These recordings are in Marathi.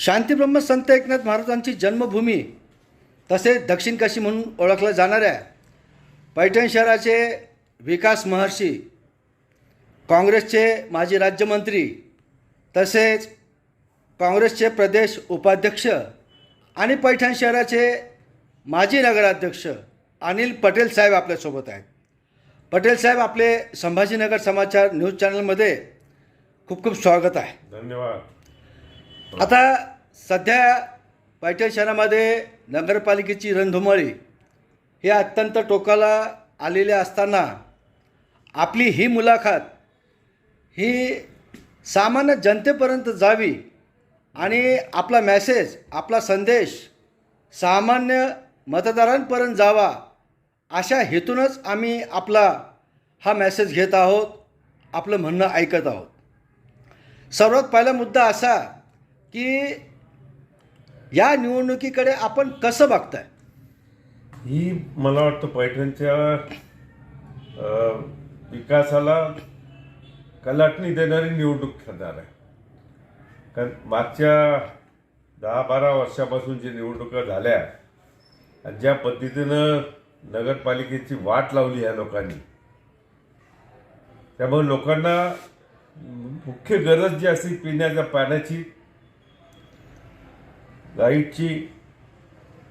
शांतीब्रह्म संत एकनाथ महाराजांची जन्मभूमी तसेच दक्षिण काशी म्हणून ओळखल्या जाणाऱ्या पैठण शहराचे विकास महर्षी काँग्रेसचे माजी राज्यमंत्री तसेच काँग्रेसचे प्रदेश उपाध्यक्ष आणि पैठण शहराचे माजी नगराध्यक्ष अनिल पटेल साहेब आपल्यासोबत आहेत. पटेल साहेब आपले संभाजीनगर समाचार न्यूज चॅनलमध्ये खूप खूप स्वागत आहे. धन्यवाद. आता सध्या पैठण शहरामध्ये नगरपालिकेची रणधुमाळी हे अत्यंत टोकाला आलेले असताना आपली ही मुलाखत ही सामान्य जनतेपर्यंत जावी आणि आपला मॅसेज आपला संदेश सामान्य मतदारांपर्यंत जावा अशा हेतूनच आम्ही आपला हा मॅसेज घेत आहोत आपलं म्हणणं ऐकत आहोत. सर्वात पहिला मुद्दा असा की या निवडणुकीकडे आपण कसं बघताय? ही मला वाटतं पैठणच्या विकासाला कलाटणी देणारी निवडणूक ठरणार आहे. कारण मागच्या दहा बारा वर्षापासून जे निवडणुका झाल्या आणि ज्या पद्धतीनं नगरपालिकेची वाट लावली या लोकांनी त्यामुळे लोकांना मुख्य गरज जी असते पिण्याच्या पाण्याची लाईटची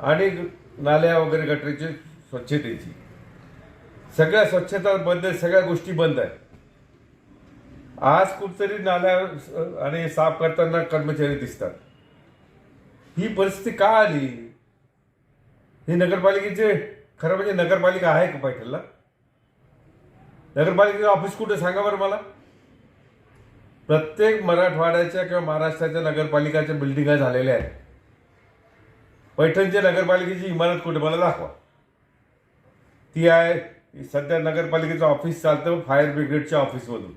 आणि नाल्या वगैरे गटरीची स्वच्छतेची. सगळ्या स्वच्छता बंद आहे सगळ्या गोष्टी बंद आहेत. आज कुठतरी नाल्या आणि साफ करताना कर्मचारी दिसतात. ही परिस्थिती का आली? ही नगरपालिकेचे खरं म्हणजे नगरपालिका आहे का पैठणला नगरपालिकेचं ऑफिस कुठे सांगा बरं मला? प्रत्येक मराठवाड्याच्या किंवा महाराष्ट्राच्या नगरपालिकाच्या बिल्डिंगा झालेल्या आहेत. पैठणच्या नगरपालिकेची इमारत कुठे? मला दाखवा. ती आहे सध्या नगरपालिकेचं ऑफिस चालतं फायर ब्रिगेडच्या ऑफिसमधून.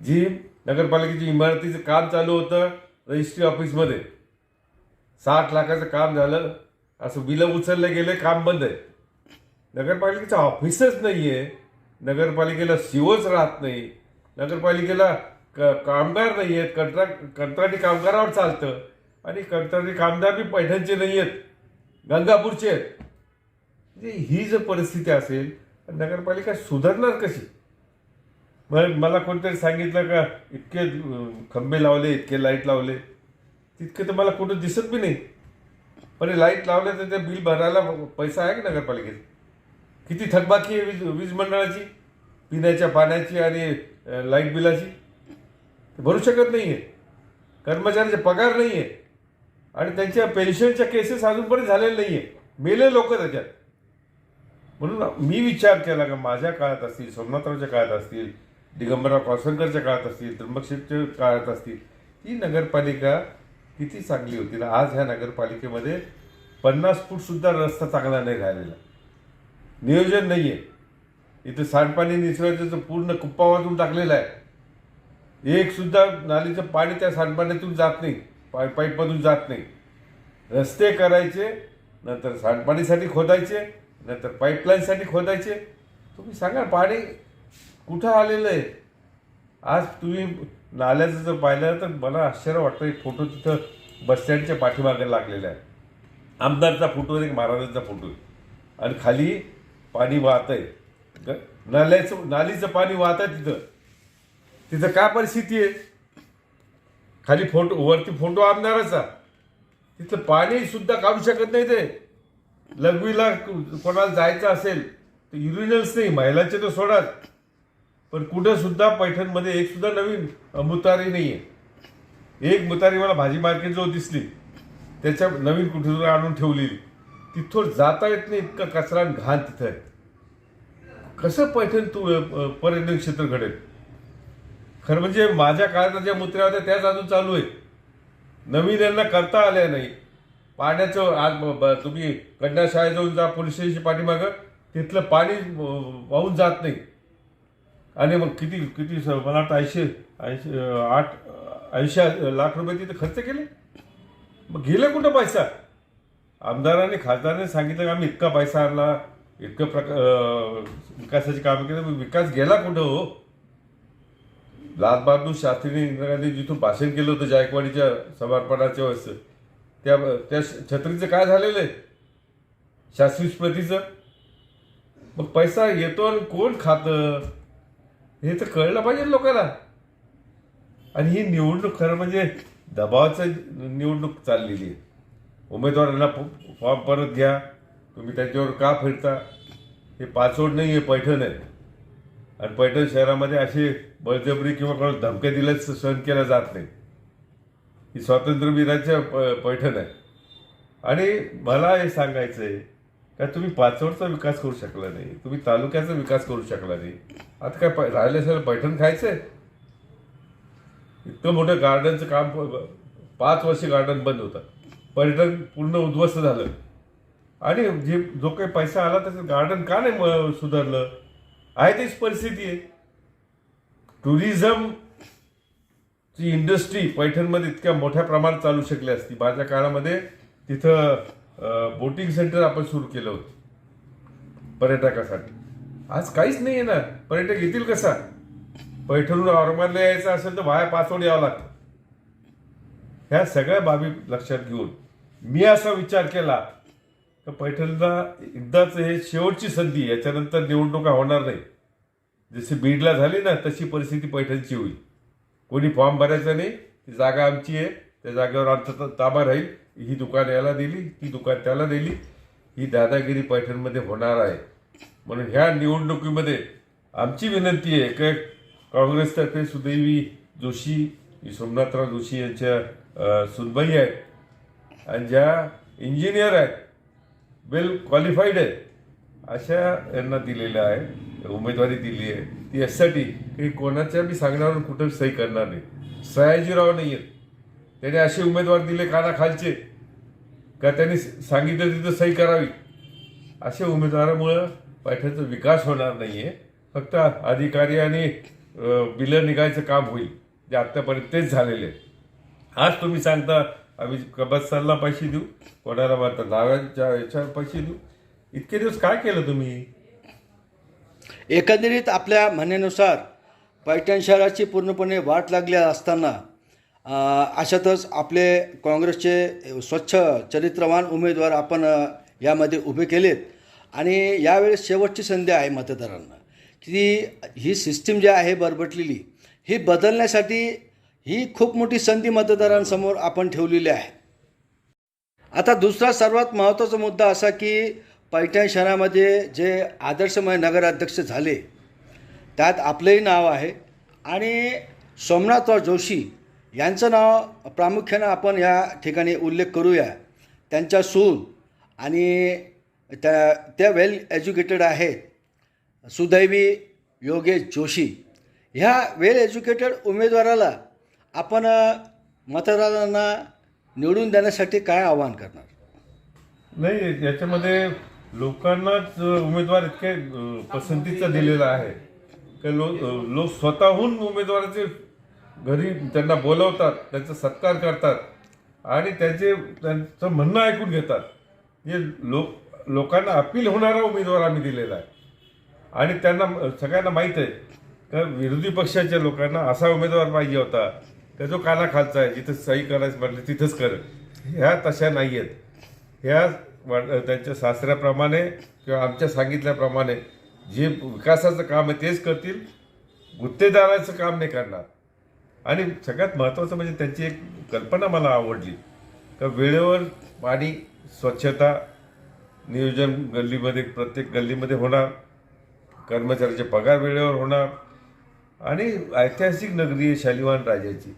जी नगरपालिकेची इमारतीचं काम चालू होतं रजिस्ट्री ऑफिसमध्ये. साठ लाखाचं काम झालं. असं बिलं उचललं गेलं काम बंद आहे. नगरपालिकेचं ऑफिसच नाही आहे नगरपालिकेला शिवच राहत नाही. नगरपालिकेला क कामगार नाही आहेत कंत्राट कंत्राटी कामगारावर चालतं. आणि कंत्राटी कामगार बी पैठणचे नाही आहेत. गंगापूरचे आहेत. म्हणजे ही जर परिस्थिती असेल तर नगरपालिका सुधारणार कशी? मग मला कोणतरी सांगितलं का इतके खंबे लावले इतके लाइट लावले. तितके तर मला कुठं दिसत बी नाही. पण लाइट लावले तर ते बिल भरायला पैसा आहे का नगरपालिकेत? किती थकबाकी आहे वीज वीज मंडळाची पिण्याच्या पाण्याची आणि लाइट बिलाची? ते भरू शकत नाही आहे कर्मचाऱ्याचे पगार नाही आहे आणि त्यांच्या पेन्शनच्या केसेस अजूनपर्यंत झालेल्या नाही आहे मेले लोक त्याच्यात. म्हणून मी विचार केला का माझ्या काळात असतील सोमनाथरावच्या काळात असतील दिगंबरराव कॉसनकरच्या काळात असतील त्र्यंबकशेठच्या काळात असतील ही नगरपालिका किती चांगली होती ना. आज ह्या नगरपालिकेमध्ये पन्नास फूटसुद्धा रस्ता चांगला नाही राहिलेला. नियोजन नाही आहे इथं सांडपाणी निसर्गाचं पूर्ण कुप्पा वाजून टाकलेला आहे. एकसुद्धा नालीचं पाणी त्या सांडपाण्यातून जात नाही. पाय पाईपमधून जात नाही. रस्ते करायचे नंतर सांडपाणीसाठी खोदायचे नंतर पाईपलाईनसाठी खोदायचे. तुम्ही सांगा पाणी कुठं आलेलं आहे? आज तुम्ही नाल्याचं जर पाहिलं तर मला आश्चर्य वाटतं एक फोटो तिथं बसस्टँडच्या पाठीमागे लागलेला आहे. आमदारचा फोटो आहे एक महाराजांचा फोटो आहे. आणि खाली पाणी वाहत आहे. ग- नाल्याचं नालीचं पाणी वाहत आहे तिथं. तिथं काय परिस्थिती आहे? खाली फोटो वरती फोटो आमदाराचा तिथलं पाणी सुद्धा काढू शकत नाही ते. लघवीला कोणाला जायचं असेल तर युरिनल्स नाही महिलांचे तर सोडाच. पण कुठं सुद्धा पैठणमध्ये एक सुद्धा नवीन मुतारी नाही आहे एक मुतारी मला भाजी मार्केट जो दिसली. त्याच्या नवीन कुठे आणून ठेवलेली. तिथून जाता येत नाही इतका कचरा घाण तिथं आहे. कसं पैठण तू पर्यटन क्षेत्र घडेल? खरं म्हणजे माझ्या काळात ज्या मुत्र्या होत्या त्याच अजून चालू आहेत. नवीन यांना करता आल्या नाही. पाण्याचं आज ब- तुम्ही कन्या शाळेत जाऊन जा पोलीस स्टेशनच्या पाठीमागं तिथलं पाणी वाहून जात नाही. आणि मग किती किती मला वाटतं ऐंशी ऐंशी आठ ऐंशी लाख रुपये तिथे खर्च केले. मग गेले कुठं पैसा? आमदारांनी खासदारांनी सांगितलं की आम्ही इतका पैसा आणला इतकं प्रका विकासाची कामं केलं मग विकास गेला कुठं हो? लालबहादूर शास्त्रीने इंदिरा गांधी जिथून भाषण केलं होतं जायकवाडीच्या समर्पणाच्या वेळेस त्या त्या छत्रीचं काय झालेलं आहे? शास्त्री स्मृतीचं? मग पैसा येतो आणि कोण खातं? हे तर कळलं पाहिजे लोकांना. आणि ही निवडणूक खरं म्हणजे दबावाचं निवडणूक चाललेली आहे. उमेदवारांना फॉर्म परत घ्या. तुम्ही त्यांच्यावर का फिरता? हे पाचोड नाही आहे पैठण आहे. आणि पैठण शहरामध्ये अशी बळजबरी किंवा कोणाला धमक्या दिल्याच सहन केला जात नाही. ही स्वातंत्र्यवीराच्या प- पैठण आहे. आणि मला हे सांगायचं आहे का तुम्ही पाचवडचा विकास करू शकला नाही तुम्ही तालुक्याचा विकास करू शकला नाही. आता काय प- राहिलं असेल पैठण खायचंय? इतकं मोठं गार्डनचं काम पाच वर्ष गार्डन बंद होतं. पर्यटन पूर्ण उद्ध्वस्त झालं. आणि जे जो काही पैसा आला त्याचं गार्डन का नाही म- सुधारलं? आहे तीच परिस्थिती आहे. टुरिझम ची इंडस्ट्री पैठणमध्ये इतक्या मोठ्या प्रमाणात चालू शकली असती. माझ्या काळामध्ये तिथं बोटिंग सेंटर आपण सुरू केलं होतं. पर्यटकासाठी. आज काहीच नाही आहे ना. पर्यटक येतील कसा? पैठणहून औरंगाबादला यायचं असेल तर बाहेर पाचवड यावं लागतं. ह्या सगळ्या बाबी लक्षात घेऊन मी असा विचार केला तर पैठणला एकदाच हे शेवटची संधी याच्यानंतर निवडणुका होणार नाही. जशी बीडला झाली ना तशी परिस्थिती पैठणची होईल. कोणी फॉर्म भरायचा नाही ती जागा आमची आहे. त्या जागेवर आमचा ताबा राहील. ही दुकान याला दिली ती दुकान त्याला दिली. ही दादागिरी पैठणमध्ये होणार आहे. म्हणून ह्या निवडणुकीमध्ये आमची विनंती आहे की काँग्रेसतर्फे सुदैवी जोशी सोमनाथराव जोशी यांच्या सुनबाई आहेत. आणि ज्या इंजिनियर आहेत वेल क्वालिफाईड आहेत अशा यांना दिलेलं आहे. उमेदवारी दिली आहे. ती यासाठी की कोणाच्या बी सांगण्यावर कुठं सही करणार नाही. सयाजीराव नाही आहेत. त्याने असे उमेदवार दिले कानाखालचे. का त्यांनी सांगितलं तिथं सही करावी? अशा उमेदवारामुळं पैठणचा विकास होणार नाही आहे फक्त अधिकारी आणि बिलं निघायचं काम होईल. जे आत्तापर्यंत तेच झालेले आज तुम्ही सांगता आम्ही कबसरला पैसे देऊ? कोणाला वाटतं नाव्यांच्या याच्यावर पैसे देऊ. इतके दिवस काय केलं तुम्ही? एकंदरीत आपल्या म्हणण्यानुसार पैठण शहराची पूर्णपणे वाट लागली असताना अशातच आपले काँग्रेसचे स्वच्छ चरित्रवान उमेदवार आपण यामध्ये उभे केलेत. आणि यावेळेस शेवटची संधी आहे मतदारांना. की ही सिस्टीम जी आहे बरबटलेली ही बदलण्यासाठी ही खूप मोठी संधी मतदारांसमोर आपण ठेवलेली आहे. आता दुसरा सर्वात महत्त्वाचा मुद्दा असा की पैठण शहरामध्ये जे आदर्शमय नगराध्यक्ष झाले त्यात आपलंही नाव आहे आणि सोमनाथराव जोशी यांचं नाव प्रामुख्यानं आपण या ठिकाणी उल्लेख करूया. त्यांच्या सून आणि त्या त्या वेल एज्युकेटेड आहेत सुदैवी योगेश जोशी. ह्या वेल एज्युकेटेड उमेदवाराला आपण मतदारांना निवडून देण्यासाठी काय आवाहन करणार? नाही याच्यामध्ये लोकांनाच उमेदवार इतके पसंतीचा दिलेला आहे. की लोक लोक स्वतःहून उमेदवाराचे घरी त्यांना बोलवतात त्यांचा सत्कार करतात आणि त्यांचे त्यांचं म्हणणं ऐकून घेतात. जे लोक लोकांना अपील होणारा उमेदवार आम्ही दिलेला आहे. आणि त्यांना सगळ्यांना माहीत आहे का विरोधी पक्षाच्या लोकांना असा उमेदवार पाहिजे होता. का जो कानाखालचा आहे जिथं सही करायचं म्हटलं तिथंच कर ह्या तशा नाही आहेत ह्या त्यांच्या शास्त्राप्रमाणे किंवा आमच्या सांगितल्याप्रमाणे जे विकासाचं काम आहे तेच करतील. गुत्तेदाराचं काम नाही करणार. आणि सगळ्यात महत्त्वाचं म्हणजे त्यांची एक कल्पना मला आवडली. का वेळेवर पाणी स्वच्छता नियोजन गल्लीमध्ये प्रत्येक गल्लीमध्ये होणार. कर्मचाऱ्याचे पगार वेळेवर होणार. आणि ऐतिहासिक नगरी आहे शालिवान राजाची.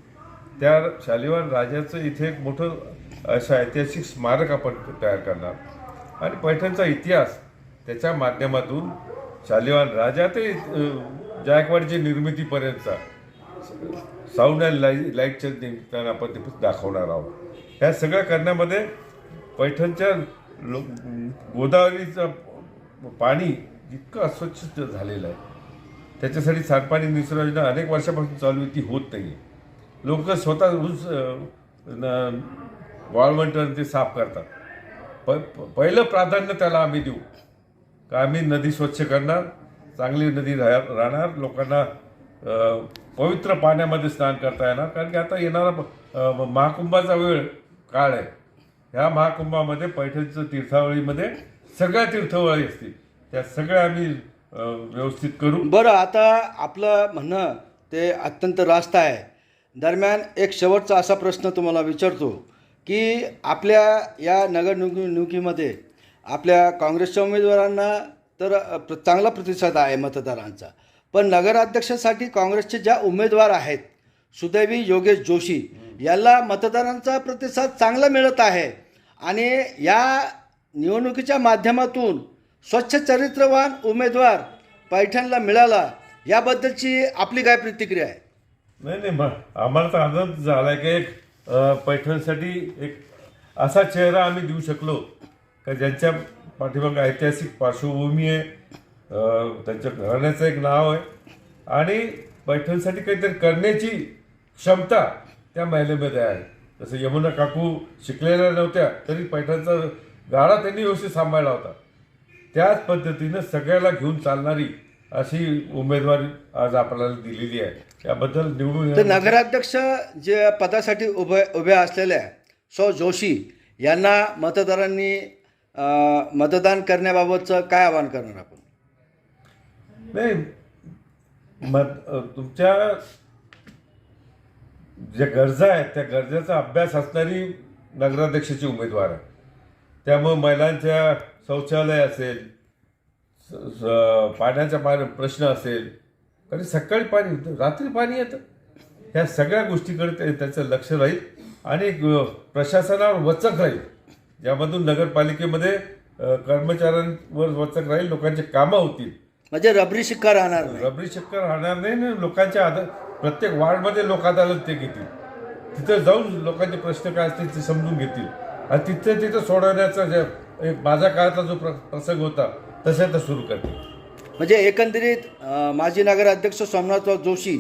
त्या शालिवान राजाचं इथे एक मोठं असं ऐतिहासिक स्मारक आपण तयार करणार. आणि पैठणचा इतिहास त्याच्या माध्यमातून शालिवान राजा ते जायकवाडीची निर्मितीपर्यंतचा साऊंड अँड लाई लाईटच्या निमित्तानं आपण ते दाखवणार आहोत. ह्या सगळ्या करण्यामध्ये पैठणच्या लो गोदावरीचं पाणी इतकं अस्वच्छ झालेलं आहे. त्याच्यासाठी सांडपाणी निसर्ग योजना अनेक वर्षापासून चालू आहे ती होत नाही आहे लोक स्वतः ऊस अं, न- ते साफ करतात. प पहिलं प्राधान्य त्याला आम्ही देऊ. का आम्ही नदी स्वच्छ करणार चांगली नदी राह राहणार लोकांना पवित्र पाण्यामध्ये स्नान करता येणार. कारण की आता येणारा महाकुंभाचा वेळ काळ आहे. ह्या महाकुंभामध्ये पैठणचं तीर्थावळीमध्ये सगळ्या तीर्थवळी असतील. त्या सगळ्या आम्ही व्यवस्थित करू. बरं आता आपलं म्हणणं ते अत्यंत रास्त आहे. दरम्यान एक शेवटचा असा प्रश्न तुम्हाला विचारतो की आपल्या या नगर निवडणुकीमध्ये आपल्या काँग्रेसच्या उमेदवारांना तर प्र- चांगला प्रतिसाद आहे मतदारांचा. पण नगराध्यक्षासाठी काँग्रेसचे ज्या उमेदवार आहेत सुदैवी योगेश जोशी याला मतदारांचा प्रतिसाद चांगला मिळत आहे आणि या निवडणुकीच्या माध्यमातून स्वच्छ चरित्रवान उमेदवार पैठणला मिळाला याबद्दलची आपली काय प्रतिक्रिया आहे? नाही नाही मग आम्हाला तर आनंद झाला की एक पैठणसाठी एक असा चेहरा आम्ही देऊ शकलो. का ज्यांच्या पाठीमागे ऐतिहासिक पार्श्वभूमी आहे त्यांच्या घराण्याचं एक नाव आहे. आणि पैठणसाठी काहीतरी करण्याची क्षमता त्या महिलेमध्ये आहे. जसं यमुना काकू शिकलेल्या नव्हत्या तरी पैठणचा गाडा त्यांनी व्यवस्थित सांभाळला होता. त्याच पद्धतीनं सगळ्याला घेऊन चालणारी अशी उमेदवारी आज आपल्याला दिलेली आहे. त्याबद्दल निवडून तर नगराध्यक्ष जे पदासाठी उभे उभ्या असलेल्या सौ जोशी यांना मतदारांनी मतदान करण्याबाबतचं काय आवाहन करणार आपण? नाही मत तुमच्या ज्या गरजा आहेत त्या गरजेचा अभ्यास असणारी नगराध्यक्षाची उमेदवार आहे. त्यामुळे महिलांच्या शौचालय असेल पाण्याचा पाणी प्रश्न असेल कारण सकाळी पाणी होतं रात्री पाणी येतं. ह्या सगळ्या गोष्टीकडे ते- त्याचं लक्ष राहील आणि प्रशासनावर वचक राहील. ज्यामधून नगरपालिकेमध्ये कर्मचाऱ्यांवर वचक राहील लोकांची कामं होतील. म्हणजे रबरी शिक्का राहणार नाही. रबरी चक्कर राहणार नाही ना लोकांच्या आद प्रत्येक वार्डमध्ये लोक अदालत ते घेतील. तिथं जाऊन लोकांचे प्रश्न काय असतील ते समजून घेतील. आणि तिथे तिथं सोडवण्याचा माझ्या काळातला जो प्र- प्रसंग होता तसे तर सुरू करतील म्हणजे एकंदरीत अं, माजी नगराध्यक्ष सोमनाथराव जोशी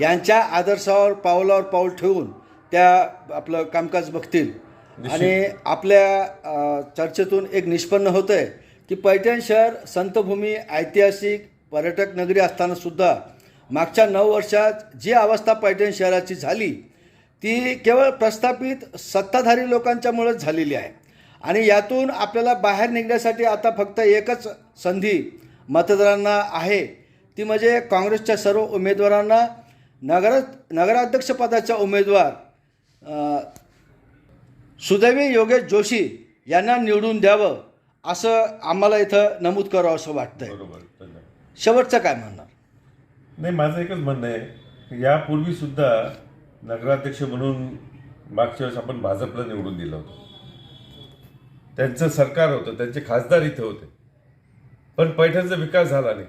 यांच्या आदर्शावर पावलावर पाऊल ठेवून त्या आपलं कामकाज बघतील. आणि आपल्या अं, चर्चेतून एक निष्पन्न होतं आहे की पैठण शहर संतभूमी ऐतिहासिक पर्यटक नगरी असताना सुद्धा मागच्या नऊ वर्षात जी अवस्था पैठण शहराची झाली ती केवळ प्रस्थापित सत्ताधारी लोकांच्यामुळेच झालेली आहे. आणि यातून आपल्याला बाहेर निघण्यासाठी आता फक्त एकच संधी मतदारांना आहे. ती म्हणजे काँग्रेसच्या सर्व उमेदवारांना नगर नगराध्यक्षपदाचा उमेदवार सुदैवी योगेश जोशी यांना निवडून द्यावं असं आम्हाला इथं नमूद करावं असं वाटतंय. बरोबर. शेवटचं काय म्हणणार? नाही माझं एकच म्हणणं आहे की यापूर्वी सुद्धा नगराध्यक्ष म्हणून मागच्या वेळेस आपण भाजपला निवडून दिलं होतं. त्यांचं सरकार होतं त्यांचे खासदार इथे होते. पण पैठणचा विकास झाला नाही.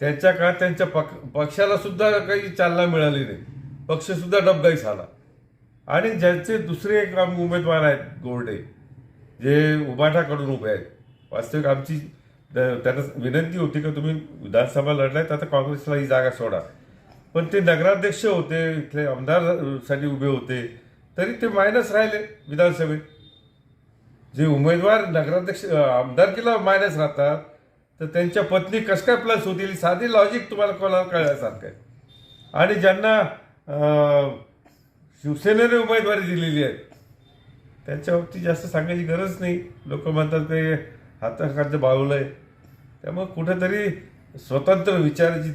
त्यांच्या काळात त्यांच्या पक पक्षाला सुद्धा काही चालना मिळाली नाही. पक्षसुद्धा डबगाई झाला आणि ज्यांचे दुसरे एक आम- उमेदवार आहेत गोरडे जे उबाठाकडून उभे आहेत. वास्तविक आमची त्यांना विनंती होती की तुम्ही विधानसभा लढलाय तर आता काँग्रेसला ही जागा सोडा. पण ते नगराध्यक्ष होते इथले आमदारसाठी उभे होते तरी ते मायनस राहिले विधानसभेत. जे उमेदवार नगराध्यक्ष आमदारकीला मायनस राहतात तर त्यांच्या पत्नी कस काय प्लस होतील? साधी लॉजिक तुम्हाला कोणाला कळल्यासारखं आहे. आणि ज्यांना शिवसेनेने उमेदवारी दिलेली आहे त्यांच्यावरती जास्त सांगायची गरज नाही. लोक म्हणतात ते हाताखालचं बावलं आहे. त्यामुळे कुठेतरी स्वतंत्र विचाराची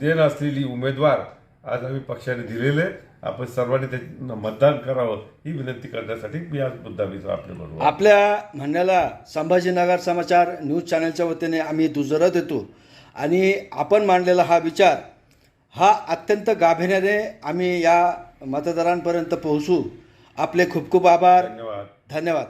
देण असलेली उमेदवार आज आम्ही पक्षाने दिलेले आहे. आपण सर्वांनी त्यांना मतदान करावं ही विनंती करण्यासाठी मी आज मुद्दाम आपल्याबरोबर आपल्या म्हणण्याला संभाजीनगर समाचार न्यूज चॅनलच्या वतीने आम्ही दुजोरा देतो. आणि आपण मांडलेला हा विचार हा अत्यंत गाभिण्याने आम्ही या मतदारांपर्यंत पोहोचू. आपले खूप खूप आभार. धन्यवाद. धन्यवाद.